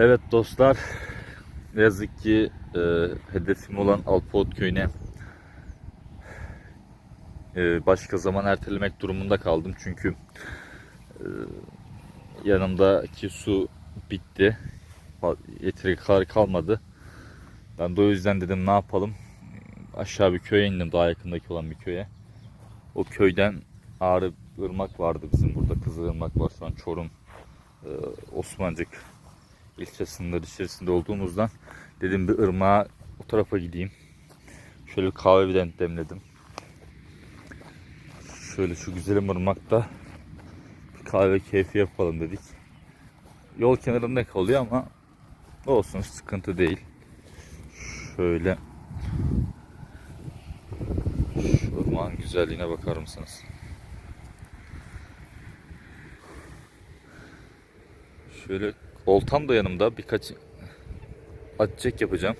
Evet dostlar, ne yazık ki e, hedefim olan Alpot köyüne e, başka zaman ertelemek durumunda kaldım. Çünkü e, yanımdaki su bitti. Yeteri kadar kalmadı. Ben de o yüzden dedim ne yapalım. Aşağı bir köye indim daha yakındaki olan bir köye. O köyden Ağrı Irmak vardı bizim burada. Kızılırmak var şu an Çorum, e, Osmancık ilçe sınırları içerisinde olduğumuzdan dedim bir ırmağa o tarafa gideyim. Şöyle kahve bir demledim. Şöyle şu güzelim ırmakta bir kahve keyfi yapalım dedik. Yol kenarında kalıyor ama olsun sıkıntı değil. Şöyle şu ırmağın güzelliğine bakar mısınız? Şöyle oltam da yanımda birkaç atacak yapacağım.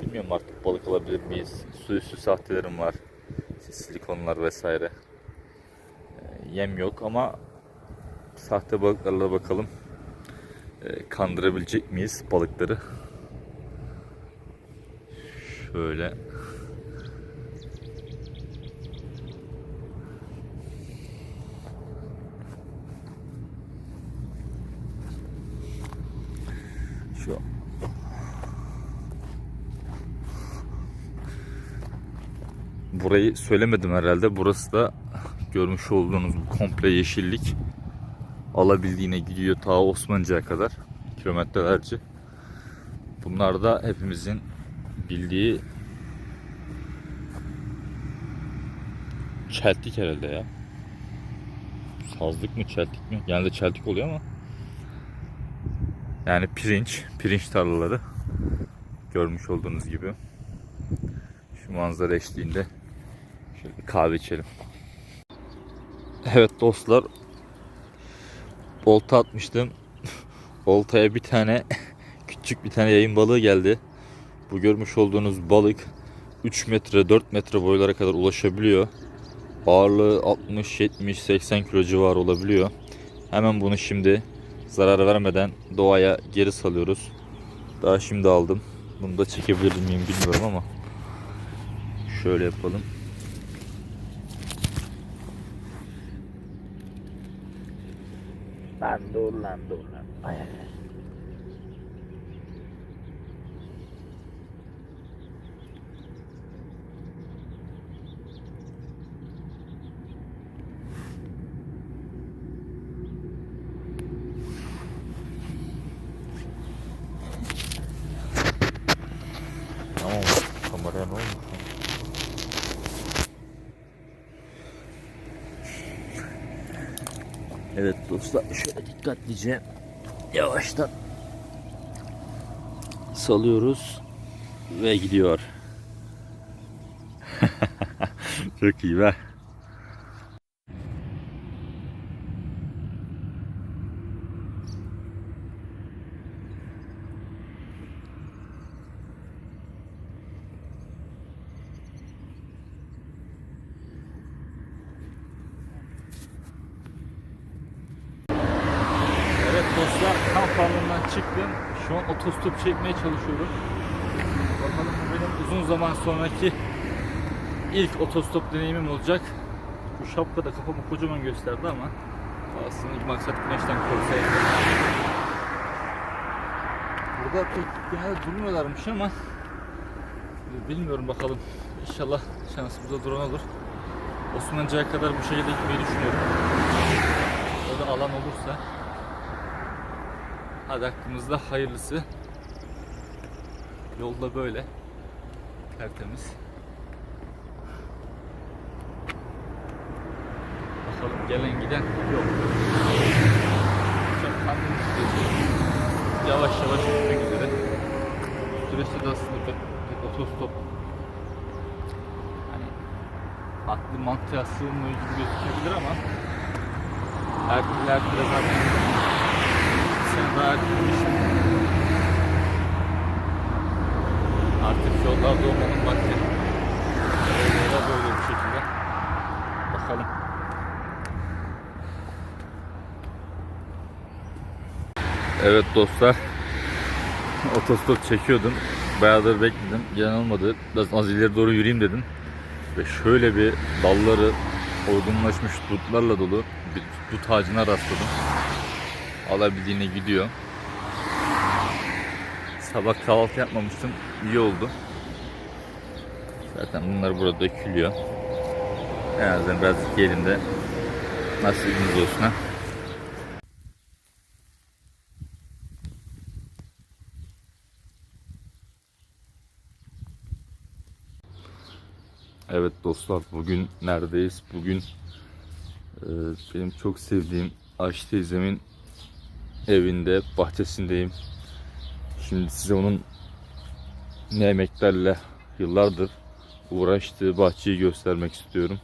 Bilmiyorum artık balık alabilir miyiz? Su üstü sahtelerim var. Silikonlar vesaire. Ee, Yem yok ama sahte balıklarla bakalım. Ee, Kandırabilecek miyiz balıkları? Şöyle Şu Burayı söylemedim herhalde. Burası da görmüş olduğunuz bu komple yeşillik alabildiğine gidiyor ta Osmancık'a kadar kilometrelerce. Bunlar da hepimizin bildiği çeltik herhalde ya. Sazlık mı çeltik mi? Genelde çeltik oluyor ama yani pirinç, pirinç tarlaları görmüş olduğunuz gibi. Şu manzara eşliğinde şöyle bir kahve içelim. Evet dostlar. Olta atmıştım. Oltaya bir tane küçük bir tane yayın balığı geldi. Bu görmüş olduğunuz balık 3 metre 4 metre boylara kadar ulaşabiliyor. Ağırlığı 60 70 80 kilo civarı olabiliyor. Hemen bunu şimdi zarar vermeden doğaya geri salıyoruz. Daha şimdi aldım. Bunu da çekebilir miyim bilmiyorum ama şöyle yapalım. 难度呢？哎 Evet dostlar şöyle dikkatlice yavaştan salıyoruz ve gidiyor. Çok iyi be. Evet dostlar kamp alanından çıktım. Şu an otostop çekmeye çalışıyorum. Bakalım bu benim uzun zaman sonraki ilk otostop deneyimim olacak. Bu şapka da kafamı kocaman gösterdi ama aslında ilk maksat güneşten korksaydı. Burada pek genelde durmuyorlarmış ama bilmiyorum bakalım. İnşallah şansımıza duran olur. Osmancık'a kadar bu şekilde gitmeyi düşünüyorum. Öyle alan olursa Hadi hakkımızda hayırlısı. Yolda böyle. Tertemiz. Bakalım gelen giden yok. Geziyoruz. Yavaş yavaş gitmek üzere. Süreçte de aslında pek, pek otostop hani aklı mantığa sığmıyor gibi gözükebilir ama her türlü her türlü zaten sen daha gitmişsin. Artık yollarda olmanın vakti. Yolda böyle bir şekilde. Bakalım. Evet dostlar. Otostop çekiyordum. Bayağıdır bekledim. Gelen olmadı. Biraz az ileri doğru yürüyeyim dedim. Ve şöyle bir dalları olgunlaşmış dutlarla dolu bir dut ağacına rastladım. Alabildiğine gidiyor. Sabah kahvaltı yapmamıştım. İyi oldu. Zaten bunlar burada dökülüyor. En azından birazcık yerinde nasibimiz olsun ha. Evet dostlar bugün neredeyiz? Bugün e, benim çok sevdiğim Ayşe teyzemin evinde, bahçesindeyim. Şimdi size onun ne emeklerle yıllardır uğraştığı bahçeyi göstermek istiyorum.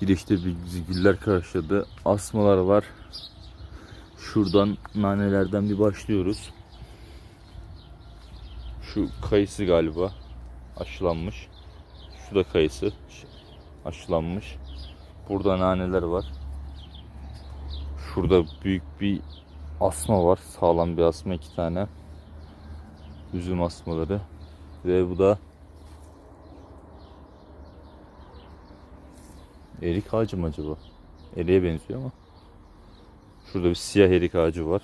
Girişte bir güller karşıladı. Asmalar var. Şuradan nanelerden bir başlıyoruz. Şu kayısı galiba aşılanmış. Şu da kayısı aşılanmış. Burada naneler var. Şurada büyük bir asma var. Sağlam bir asma iki tane. Üzüm asmaları. Ve bu da erik ağacı mı acaba? Eriğe benziyor ama. Şurada bir siyah erik ağacı var.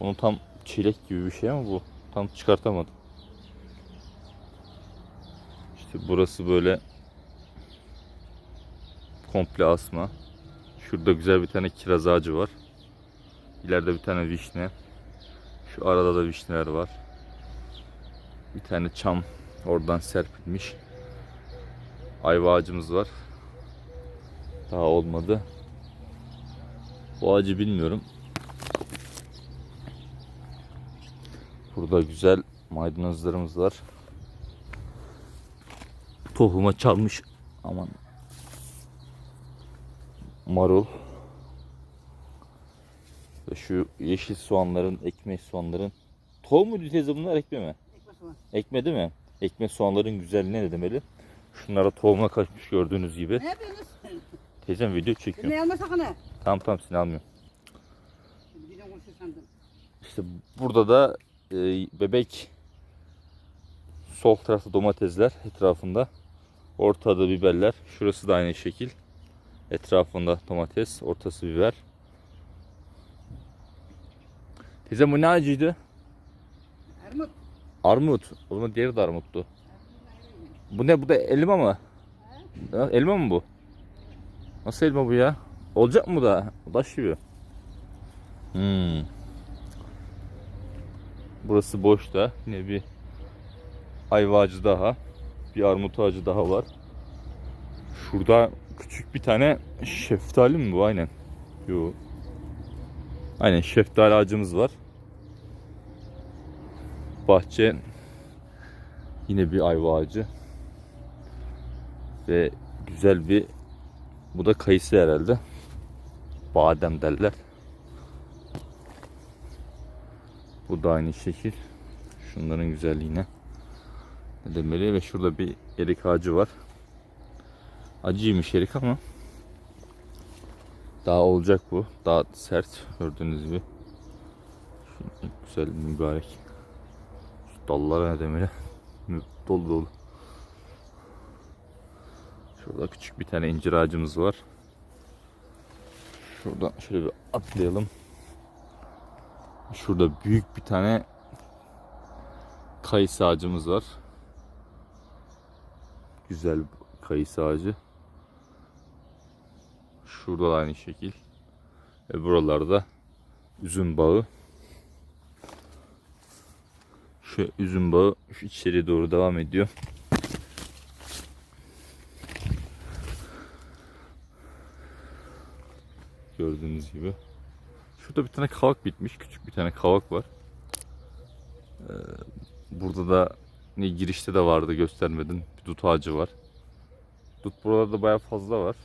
Onu tam çilek gibi bir şey ama bu. Tam çıkartamadım. İşte burası böyle komple asma. Şurada güzel bir tane kiraz ağacı var. İleride bir tane vişne. Şu arada da vişneler var. Bir tane çam oradan serpilmiş. Ayva ağacımız var. Daha olmadı. Bu ağacı bilmiyorum. Burada güzel maydanozlarımız var. Tohuma çalmış. Aman. Marul. Ve şu yeşil soğanların, ekmek soğanların. Tohum mu teyze bunlar ekme mi? Ekme değil mi? Ekme soğanların güzelliğine ne demeli? Şunlara tohuma kaçmış gördüğünüz gibi. Ne yapıyorsunuz? Teyzem video çekiyor. Ne alma sakın ha. Tamam tamam seni almıyorum. İşte burada da e, bebek sol tarafta domatesler etrafında. Ortada biberler. Şurası da aynı şekil. Etrafında domates, ortası biber. Teyzem bu ne ağacıydı? Armut. Armut. O zaman diğeri de armuttu. Bu ne? Bu da elma mı? Ha, Elma mı bu? Nasıl elma bu ya? Olacak mı da? Taş gibi. Hmm. Burası boş da. Yine bir ayva ağacı daha. Bir armut ağacı daha var. Şurada küçük bir tane şeftali mi bu? Aynen. Yo. Aynen şeftali ağacımız var. Bahçe yine bir ayva ağacı. Ve güzel bir bu da kayısı herhalde. Badem derler. Bu da aynı şekil. Şunların güzelliğine. Ne demeli ve şurada bir erik ağacı var. Acıymış erik ama daha olacak bu. Daha sert gördüğünüz gibi. Şu güzel mübarek. Şu dallara ne demeli? Dolu dolu. Şurada küçük bir tane incir ağacımız var. Şuradan şöyle bir atlayalım. Şurada büyük bir tane kayısı ağacımız var. Güzel kayısı ağacı. Şurada da aynı şekil. Ve buralarda üzüm bağı. Şu üzüm bağı şu içeriye doğru devam ediyor. Gördüğünüz gibi. Şurada bir tane kavak bitmiş. Küçük bir tane kavak var. Ee, burada da ne girişte de vardı göstermedim. Bir dut ağacı var. Dut buralarda bayağı fazla var.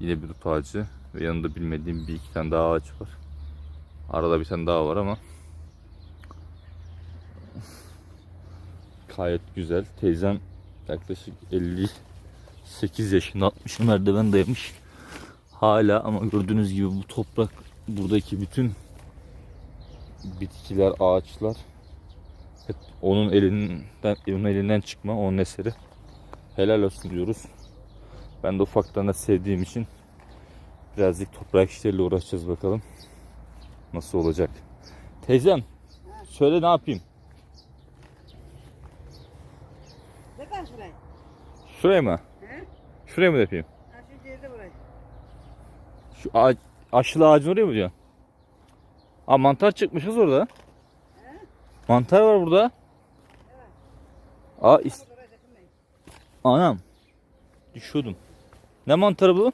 Yine bir dut ağacı ve yanında bilmediğim bir iki tane daha ağaç var. Arada bir tane daha var ama gayet güzel. Teyzem yaklaşık 58 yaşında 60 merdiven dayamış. Hala ama gördüğünüz gibi bu toprak buradaki bütün bitkiler, ağaçlar hep onun elinden onun elinden çıkma, onun eseri. Helal olsun diyoruz. Ben de ufaktan da sevdiğim için birazcık toprak işleriyle uğraşacağız bakalım. Nasıl olacak? Teyzem, söyle ne yapayım? Ne kadar şurayı? Şuraya mı? He? Şuraya mı yapayım? Ha şu yerde. Şu ağaç, aşılı ağacın oraya mı diyorsun? Aa mantar çıkmışız orada. Mantar var burada. Aa is- anam. Düşüyordum. Ne mantarı bu?